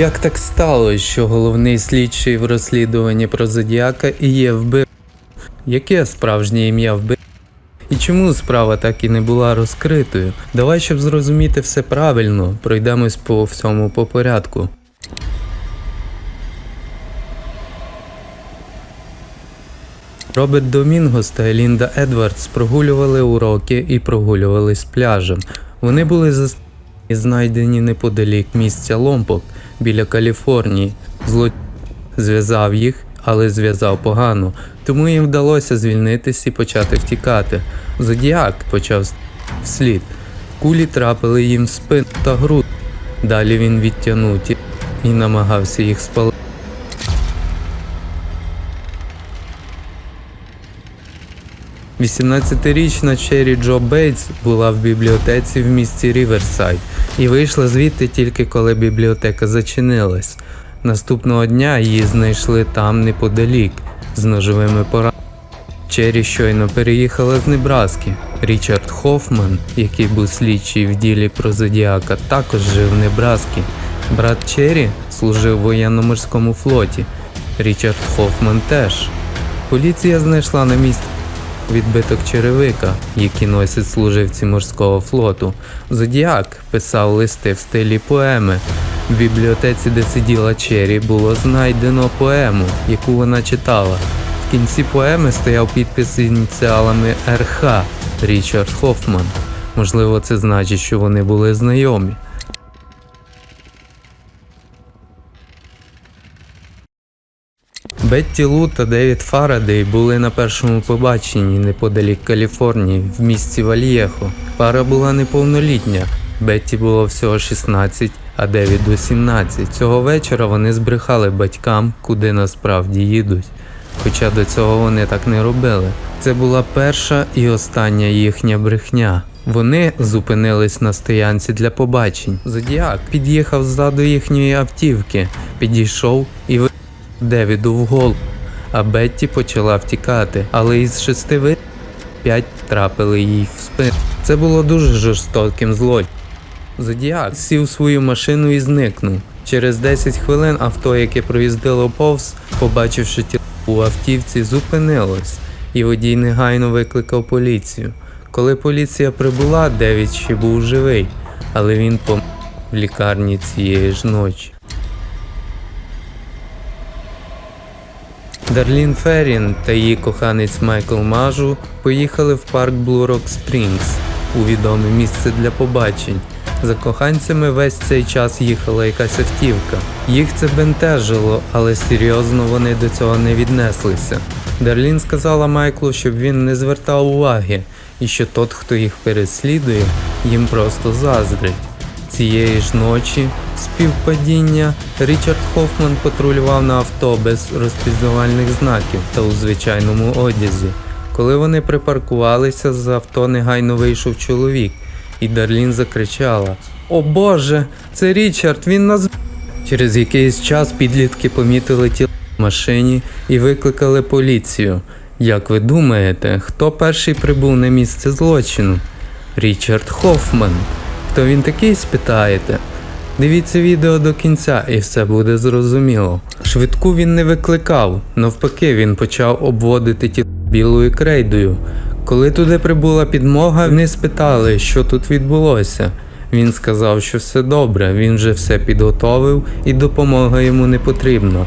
Як так сталося, що головний слідчий в розслідуванні про Зодіака і є вбив? Яке справжнє ім'я вбив? І чому справа так і не була розкритою? Давай, щоб зрозуміти все правильно, пройдемось по всьому по порядку. Роберт Домінгос та Елінда Едвардс прогулювали уроки і прогулювались пляжем. Вони були зас... і знайдені неподалік місця Ломпок біля Каліфорнії. Зло зв'язав їх, але зв'язав погано, тому їм вдалося звільнитись і почати втікати. Зодіак почав вслід. Кулі трапили їм в спину та груд. Далі він відтягнув ті і намагався їх спалити. – 18-річна Чері Джо Бейтс була в бібліотеці в місті Ріверсайд і вийшла звідти тільки коли бібліотека зачинилась. Наступного дня її знайшли там неподалік з ножовими пораненнями. Чері щойно переїхала з Небраски. Річард Хофман, який був слідчий в ділі про Зодіака, також жив в Небраскі. Брат Чері служив в воєнно-морському флоті. Річард Хофман теж. Поліція знайшла на місці відбиток черевика, який носять служивці морського флоту. Зодіак писав листи в стилі поеми. В бібліотеці, де сиділа Чері, було знайдено поему, яку вона читала. В кінці поеми стояв підпис з ініціалами РХ Річард Хофман. Можливо, це значить, що вони були знайомі. Бетті Лу та Девід Фарадей були на першому побаченні неподалік Каліфорнії в місті Вальєхо. Пара була неповнолітня. Бетті було всього 16, а Девіду 17. Цього вечора вони збрехали батькам, куди насправді їдуть. Хоча до цього вони так не робили. Це була перша і остання їхня брехня. Вони зупинились на стоянці для побачень. Зодіак під'їхав ззаду їхньої автівки, підійшов і Девіду в голову, а Бетті почала втікати, але із шести ви п'ять трапили їй в спину. Це було дуже жорстоким злочином. Зодіак сів свою машину і зникнув. Через 10 хвилин авто, яке проїздило повз, побачивши тіло у автівці, зупинилось, і водій негайно викликав поліцію. Коли поліція прибула, Девід ще був живий, але він помер в лікарні цієї ж ночі. Дарлін Феррін та її коханець Майкл Мажу поїхали в парк Blue Rock Springs у відоме місце для побачень. За коханцями весь цей час їхала якась автівка. Їх це бентежило, але серйозно вони до цього не віднеслися. Дарлін сказала Майклу, щоб він не звертав уваги, і що тот, хто їх переслідує, їм просто заздрить. Цієї ж ночі співпадіння Річард Хофман патрулював на авто без розпізнавальних знаків та у звичайному одязі. Коли вони припаркувалися, з авто негайно вийшов чоловік, і Дарлін закричала: О Боже, це Річард, він нас. Через якийсь час підлітки помітили тіло в машині і викликали поліцію. Як ви думаєте, хто перший прибув на місце злочину? Річард Хофман. Хто він такий, спитаєте? Дивіться відео до кінця і все буде зрозуміло. Швидку він не викликав, навпаки, він почав обводити ті білою крейдою. Коли туди прибула підмога, вони спитали, що тут відбулося. Він сказав, що все добре, він вже все підготовив і допомога йому не потрібна.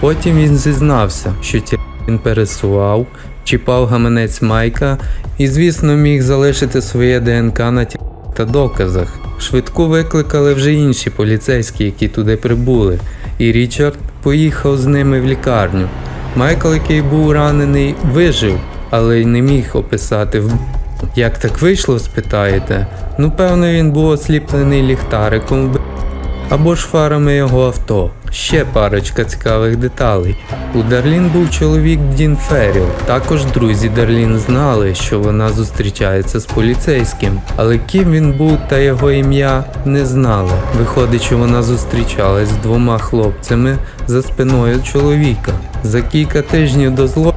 Потім він зізнався, що ті він пересував, чіпав гаманець Майка і, звісно, міг залишити своє ДНК на ті та доказах. Швидку викликали вже інші поліцейські, які туди прибули, і Річард поїхав з ними в лікарню. Майкл, який був ранений, вижив, але й не міг описати в. Як так вийшло, спитаєте? Ну, певно, він був осліплений ліхтариком або ж фарами його авто. Ще парочка цікавих деталей. У Дарлін був чоловік Дін Ферріл. Також друзі Дарлін знали, що вона зустрічається з поліцейським, але ким він був та його ім'я не знали. Виходить, що вона зустрічалась з двома хлопцями за спиною чоловіка. За кілька тижнів до зло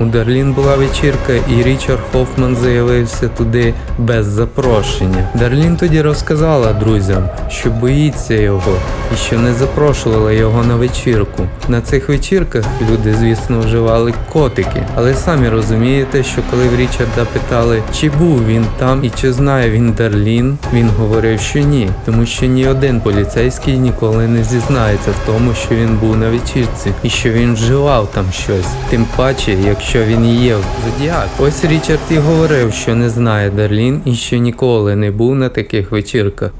У Дарлін була вечірка, і Річард Хофман заявився туди без запрошення. Дарлін тоді розказала друзям, що боїться його і що не запрошувала його на вечірку. На цих вечірках люди, звісно, вживали котики, але самі розумієте, що коли в Річарда питали, чи був він там і чи знає він Дарлін, він говорив, що ні, тому що ні один поліцейський ніколи не зізнається в тому, що він був на вечірці і що він вживав там щось. Тим паче, якщо він є в зодіак. Ось Річард і говорив, що не знає Дарлін і що ніколи не був на таких вечірках.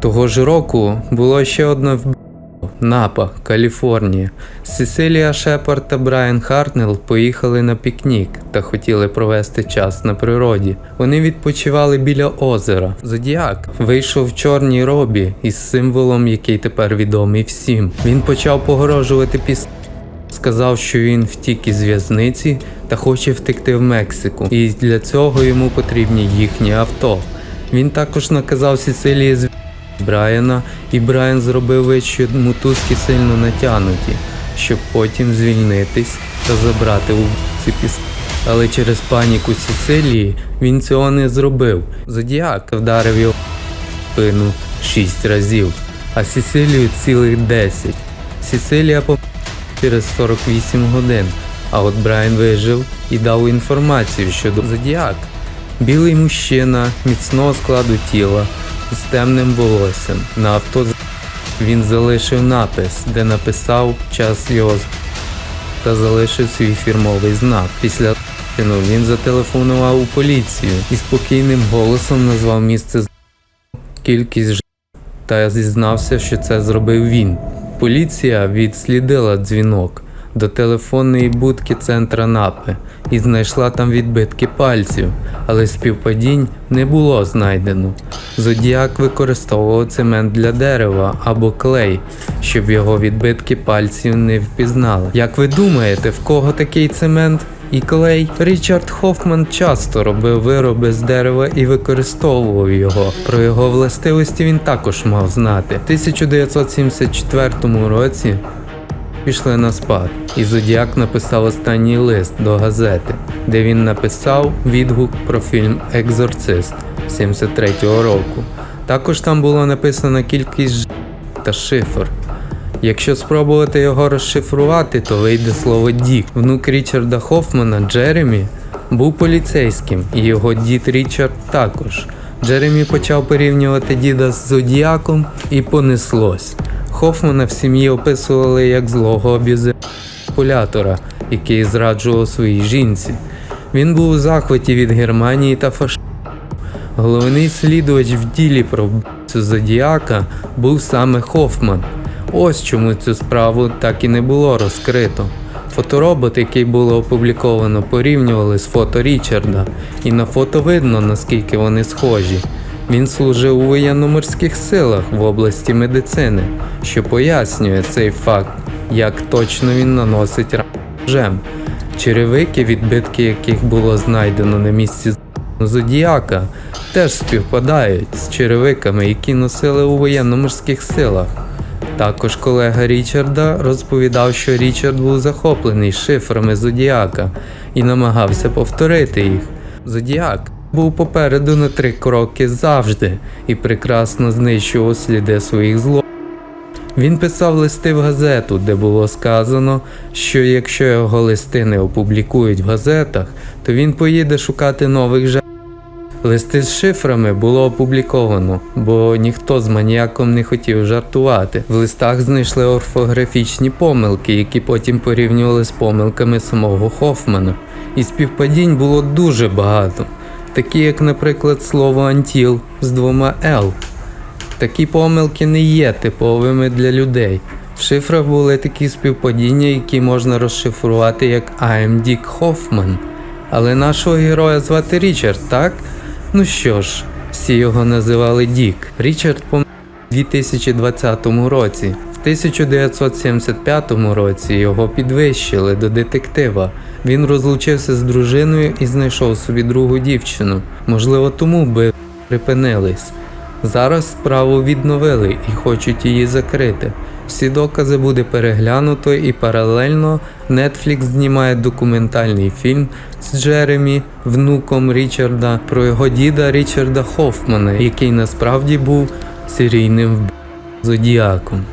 Того ж року було ще одне вб... Напа, Каліфорнія. Сесилія Шепард та Брайан Хартнелл поїхали на пікнік та хотіли провести час на природі. Вони відпочивали біля озера. Зодіак вийшов в чорній робі із символом, який тепер відомий всім. Він почав погрожувати піс. Сказав, що він втік із в'язниці та хоче втекти в Мексику, і для цього йому потрібні їхні авто. Він також наказав Сесилії з Брайана, і Брайан зробив вид, що мотузки сильно натягнуті, щоб потім звільнитись та забрати у піс. Але через паніку Сесилії він цього не зробив. Зодіак вдарив його в спину шість разів, а Сесилію цілих 10. Сесилія померла через 48 годин, а от Брайан вижив і дав інформацію щодо Зодіак. Білий мужчина міцного складу тіла з темним волоссям. На авто він залишив напис, де написав час його та залишив свій фірмовий знак. Після він зателефонував у поліцію і спокійним голосом назвав місце кількість ж- та зізнався, що це зробив він. Поліція відслідила дзвінок до телефонної будки центра Напи і знайшла там відбитки пальців, але співпадінь не було знайдено. Зодіак використовував цемент для дерева або клей, щоб його відбитки пальців не впізнали. Як ви думаєте, в кого такий цемент? І клей Річард Хофман часто робив вироби з дерева і використовував його. Про його властивості він також мав знати. В 1974 році пішли на спад, і Зодіак написав останній лист до газети, де він написав відгук про фільм Екзорцист 73-го року. Також там було написано кількість ж та шифр. Якщо спробувати його розшифрувати, то вийде слово Дік. Внук Річарда Хофмана Джеремі був поліцейським, і його дід Річард також. Джеремі почав порівнювати діда з зодіаком і понеслось. Хофмана в сім'ї описували як злого обізипулятора, який зраджував своїй жінці. Він був у захваті від Германії та фашизму. Головний слідувач в ділі про вбивцю Зодіака був саме Хофман. Ось чому цю справу так і не було розкрито. Фоторобот, який було опубліковано, порівнювали з фото Річарда, і на фото видно, наскільки вони схожі. Він служив у воєнно-морських силах в області медицини, що пояснює цей факт, як точно він наносить ранжем. Черевики, відбитки яких було знайдено на місці Зодіака, теж співпадають з черевиками, які носили у воєнно-морських силах. Також колега Річарда розповідав, що Річард був захоплений шифрами Зодіака і намагався повторити їх. Зодіак був попереду на три кроки завжди і прекрасно знищував сліди своїх зло. Він писав листи в газету, де було сказано, що якщо його листи не опублікують в газетах, то він поїде шукати нових жертв. Листи з шифрами було опубліковано, бо ніхто з маніяком не хотів жартувати. В листах знайшли орфографічні помилки, які потім порівнювали з помилками самого Хофмана. І співпадінь було дуже багато, такі як, наприклад, слово антіл з двома Л. Такі помилки не є типовими для людей. В шифрах були такі співпадіння, які можна розшифрувати як I'm Dick Hoffman. Але нашого героя звати Річард, так? Ну що ж, всі його називали Дік. Річард помер у 2020 році. В 1975 році його підвищили до детектива. Він розлучився з дружиною і знайшов собі другу дівчину. Можливо, тому би припинились. Зараз справу відновили і хочуть її закрити. Всі докази буде переглянуто і паралельно Netflix знімає документальний фільм з Джеремі, внуком Річарда, про його діда Річарда Хофмана, який насправді був серійним зодіаком.